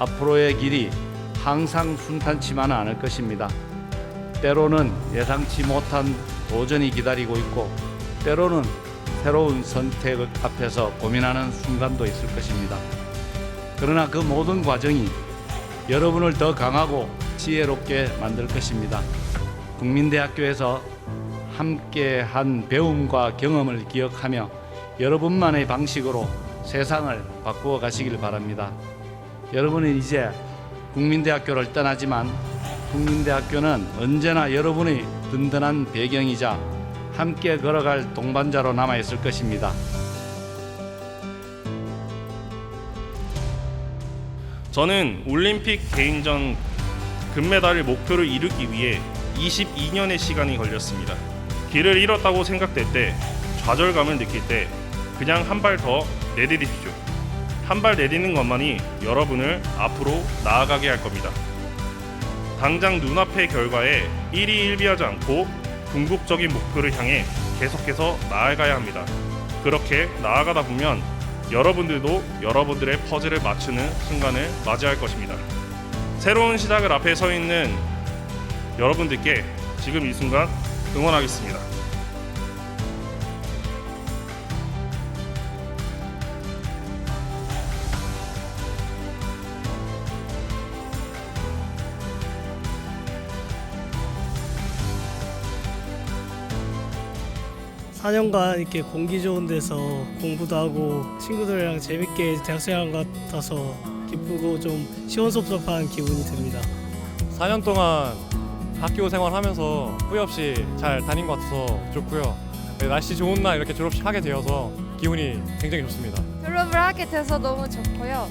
앞으로의 길이 항상 순탄치만은 않을 것입니다. 때로는 예상치 못한 도전이 기다리고 있고 때로는 새로운 선택 앞에서 고민하는 순간도 있을 것입니다. 그러나 그 모든 과정이 여러분을 더 강하고 지혜롭게 만들 것입니다. 국민대학교에서 함께 한 배움과 경험을 기억하며 여러분만의 방식으로 세상을 바꾸어 가시길 바랍니다. 여러분은 이제 국민대학교를 떠나지만 국민대학교는 언제나 여러분의 든든한 배경이자 함께 걸어갈 동반자로 남아 있을 것입니다. 저는 올림픽 개인전 금메달을 목표로 이루기 위해 22년의 시간이 걸렸습니다. 길을 잃었다고 생각될 때, 좌절감을 느낄 때 그냥 한 발 더 내디디십시오. 한 발 내디는 것만이 여러분을 앞으로 나아가게 할 겁니다. 당장 눈앞의 결과에 일희일비하지 않고 궁극적인 목표를 향해 계속해서 나아가야 합니다. 그렇게 나아가다 보면 여러분들도 여러분들의 퍼즐을 맞추는 순간을 맞이할 것입니다. 새로운 시작을 앞에 서 있는 여러분들께 지금 이 순간 응원하겠습니다. 사 년간 이렇게 공기 좋은 데서 공부도 하고 친구들이랑 재밌게 대학생활 같아서 기쁘고 좀 시원섭섭한 기분이 듭니다. 4년 동안 학교 생활하면서 후회 없이 잘 다닌 것 같아서 좋고요. 네, 날씨 좋은 날 이렇게 졸업식 하게 되어서 기분이 굉장히 좋습니다. 졸업을 하게 돼서 너무 좋고요.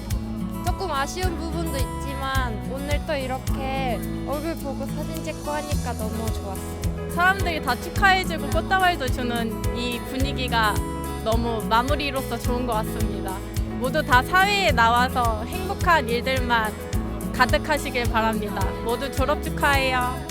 조금 아쉬운 부분도 있지만 오늘 또 이렇게 얼굴 보고 사진 찍고 하니까 너무 좋았어요. 사람들이 다 축하해주고 꽃다발도 주는 이 분위기가 너무 마무리로서 좋은 것 같습니다. 모두 다 사회에 나와서 행복한 일들만 가득하시길 바랍니다. 모두 졸업 축하해요.